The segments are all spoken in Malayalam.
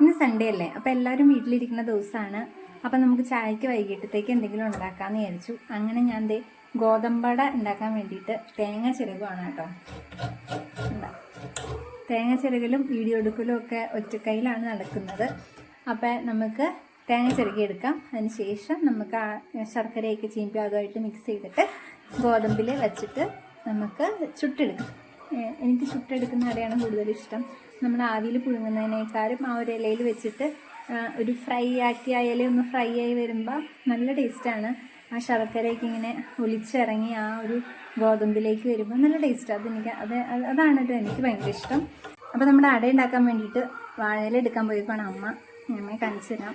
ഇന്ന് സൺഡേ അല്ലേ? അപ്പോൾ എല്ലാവരും വീട്ടിലിരിക്കുന്ന ദിവസമാണ്. അപ്പം നമുക്ക് ചായക്ക് വൈകിട്ടത്തേക്ക് എന്തെങ്കിലും ഉണ്ടാക്കാമെന്ന് വിചാരിച്ചു. അങ്ങനെ ഞാൻ ദേ ഗോതമ്പട ഉണ്ടാക്കാൻ വേണ്ടിയിട്ട് തേങ്ങ ചിരകുവാണ് കേട്ടോ. തേങ്ങ ചിരകലും വീഡിയോ എടുക്കലും ഒക്കെ ഒറ്റക്കൈയിലാണ് നടക്കുന്നത്. അപ്പോൾ നമുക്ക് തേങ്ങ ചിരകി എടുക്കാം. അതിന് ശേഷം നമുക്ക് ആ ശർക്കരയൊക്കെ ചീമ്പി അതുമായിട്ട് മിക്സ് ചെയ്തിട്ട് ഗോതമ്പിൽ വെച്ചിട്ട് നമുക്ക് ചുട്ടെടുക്കാം. എനിക്ക് ചുട്ടെടുക്കുന്ന അടയാണ് കൂടുതൽ ഇഷ്ടം. നമ്മൾ ആവിയിൽ പുഴുങ്ങുന്നതിനേക്കാളും ആ ഒരു ഇലയിൽ വെച്ചിട്ട് ഒരു ഫ്രൈ ആക്കി ആ ഇല ഒന്ന് ഫ്രൈ ആയി വരുമ്പോൾ നല്ല ടേസ്റ്റാണ് ആ ശർക്കരയ്ക്ക് ഇങ്ങനെ ഒലിച്ചിറങ്ങി ആ ഒരു ഗോതമ്പിലേക്ക് വരുമ്പോൾ നല്ല ടേസ്റ്റാണ് അതെനിക്ക് അത് അത് അതാണ് ഇത് എനിക്ക് ഭയങ്കര ഇഷ്ടം. അപ്പോൾ നമ്മുടെ അട ഉണ്ടാക്കാൻ വേണ്ടിയിട്ട് വാഴയില എടുക്കാൻ പോയപ്പോൾ അമ്മ അമ്മയെ കാണിച്ചു തരാം.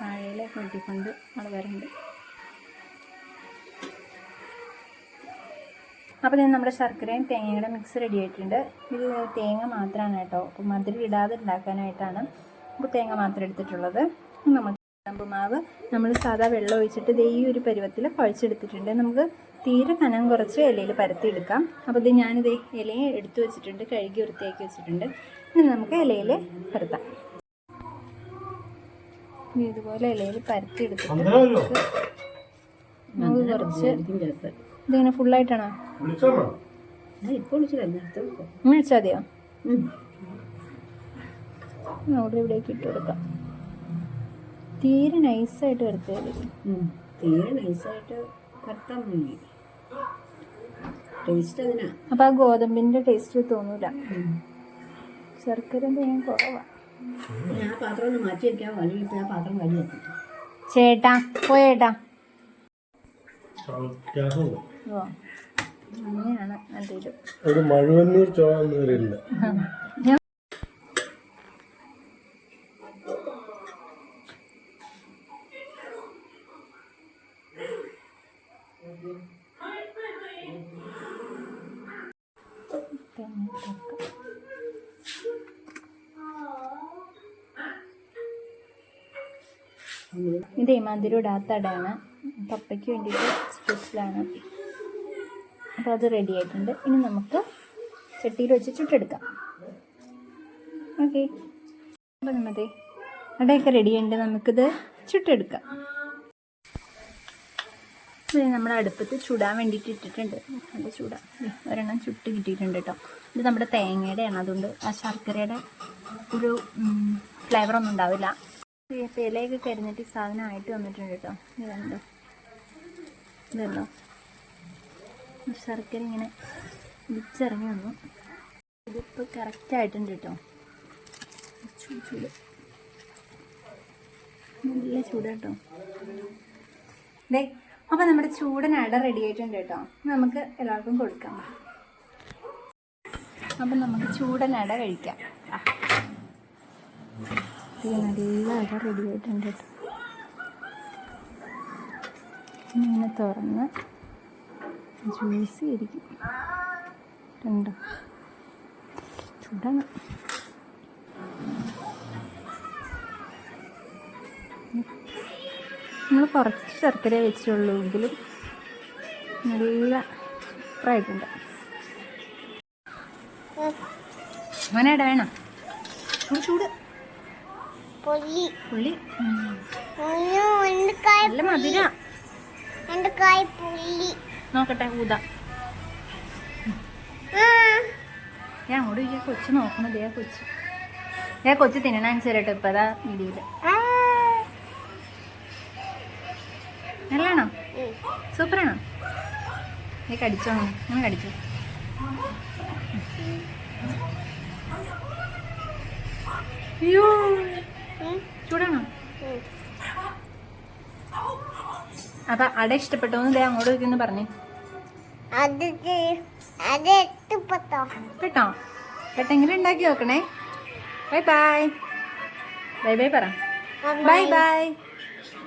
വാഴയില കൊട്ടിക്കൊണ്ട് ആൾ വരുന്നുണ്ട് അപ്പോൾ ഇതിന് നമ്മുടെ ശർക്കരയും തേങ്ങയുടെ മിക്സ് റെഡി ആയിട്ടുണ്ട്. ഇത് തേങ്ങ മാത്രമാണ് കേട്ടോ. അപ്പോൾ മധുരം ഇടാതെ ഉണ്ടാക്കാനായിട്ടാണ് അപ്പോൾ തേങ്ങ മാത്രം എടുത്തിട്ടുള്ളത്. നമുക്ക് ഗോതമ്പ് മാവ് നമ്മൾ സാധാ വെള്ളം ഒഴിച്ചിട്ട് ദേ ഈ ഒരു പരുവത്തിൽ കുഴച്ചെടുത്തിട്ടുണ്ട്. നമുക്ക് തീരെ കനം കുറച്ച് ഇലയിൽ പരത്തിയെടുക്കാം. അപ്പോൾ ഇത് ഞാനിത് ഇലയെ എടുത്തു വെച്ചിട്ടുണ്ട് കഴുകി വൃത്തിയാക്കി വെച്ചിട്ടുണ്ട്. ഇനി നമുക്ക് ഇലയിൽ പരത്താം. ഇനി ഇതുപോലെ ഇലയിൽ പരത്തിയെടുത്തിട്ട് നമുക്ക് നമുക്ക് കുറച്ച് ഇതിങ്ങനെ ഫുള്ളായിട്ടാണോ വെച്ചാൽ മതിയോ? ഓർഡർ ഇവിടേക്ക് ഇട്ട് കൊടുക്കാം. തീരെ നൈസായിട്ട് വറുത്തത് തീരെ നൈസായിട്ട് വേണ്ടി ടേസ്റ്റ് അതിനാ. ആ ഗോതമ്പിന്റെ ടേസ്റ്റ് തോന്നൂല. ശർക്കര എന്തെങ്കിലും കുറവാണ് ഞാൻ പാത്രം ഒന്ന് മാറ്റി വെക്കാം അല്ലെങ്കിൽ ആ പാത്രം ചേട്ടാ പോയേട്ടാ. അങ്ങനെയാണ് എന്തെങ്കിലും ഒരു മഴുവന്നൂർ ചോന്ന് വരില്ല ഇത് അടയാണ് പപ്പയ്ക്ക് വേണ്ടിയിട്ട് സ്പെഷ്യലാണ്. അപ്പോൾ അത് റെഡി ആയിട്ടുണ്ട്. ഇനി നമുക്ക് ചട്ടിയിൽ വെച്ച് ചുട്ടെടുക്കാം. ഓക്കെ മതി അടയൊക്കെ റെഡി ഉണ്ട് നമുക്കിത് ചുട്ടെടുക്കാം. ഇത് നമ്മുടെ അടുപ്പത്ത് ചുടാൻ വേണ്ടിയിട്ട് ഇട്ടിട്ടുണ്ട്. നല്ല ചൂടാ. ഒരെണ്ണം ചുട്ട് കിട്ടിയിട്ടുണ്ട് കേട്ടോ. ഇത് നമ്മുടെ തേങ്ങയുടെയാണ്. അതുകൊണ്ട് ആ ശർക്കരയുടെ ഒരു ഫ്ലേവറൊന്നും ഉണ്ടാവില്ല. ഇലയൊക്കെ കരിഞ്ഞിട്ട് സാധനമായിട്ട് സാധനം ആയിട്ട് വന്നിട്ടുണ്ട് കേട്ടോ. ഇതുണ്ടോ ഇതല്ലോ ശർക്കര ഇങ്ങനെ ഇടിച്ചിറങ്ങി വന്നു. ഇതിപ്പോൾ കറക്റ്റ് ആയിട്ടുണ്ട് കേട്ടോ ചൂട് നല്ല ചൂട് കേട്ടോ ദേ അപ്പോൾ നമ്മുടെ ചൂടൻ അട റെഡി ആയിട്ടുണ്ട് കേട്ടോ നമുക്ക് എല്ലാവർക്കും കൊടുക്കാം. അപ്പം നമുക്ക് ചൂടൻ അട കഴിക്കാം. നല്ല അട റെഡി ആയിട്ടുണ്ട് കേട്ടോ ഇങ്ങനെ തുറന്ന് ജ്യൂസി ഇരിക്കും കണ്ടോ? ചൂടാണ്. നമ്മൾ കുറച്ച് ശർക്കര വെച്ചുള്ളൂ എങ്കിലും നല്ല സൂപ്പറായിട്ടുണ്ട്. മോനേടെ വേണം? ചൂട്. പുള്ളി പുള്ളി നല്ല മധുര. എന്റെ പൊല്ലി നോക്കട്ടെ ഊത. ഞാൻ അങ്ങോട്ട് ഈ കൊച്ചു നോക്കുന്നത് ഏ കൊച്ചു. ഏ കൊച്ചു തിന്നണനുസരിട്ടോ ഇപ്പം അതാ വീഡിയോയിൽ ആ. നല്ലതാണോ? സൂപ്പറാണോ? നീ കടിച്ചോ അങ്ങനെ കടിച്ചോ. അയ്യോ. ചൂടാണോ? അപ്പൊ അട ഇഷ്ടപ്പെട്ടോ. എന്ന് ദേ അങ്ങോട്ട് വെക്കുന്നു പറഞ്ഞു. കേട്ടോ കേട്ടെങ്കിലും ഉണ്ടാക്കി നോക്കണേ. Bye bye. ബൈ ബൈ പറ. ബൈ. ബൈ.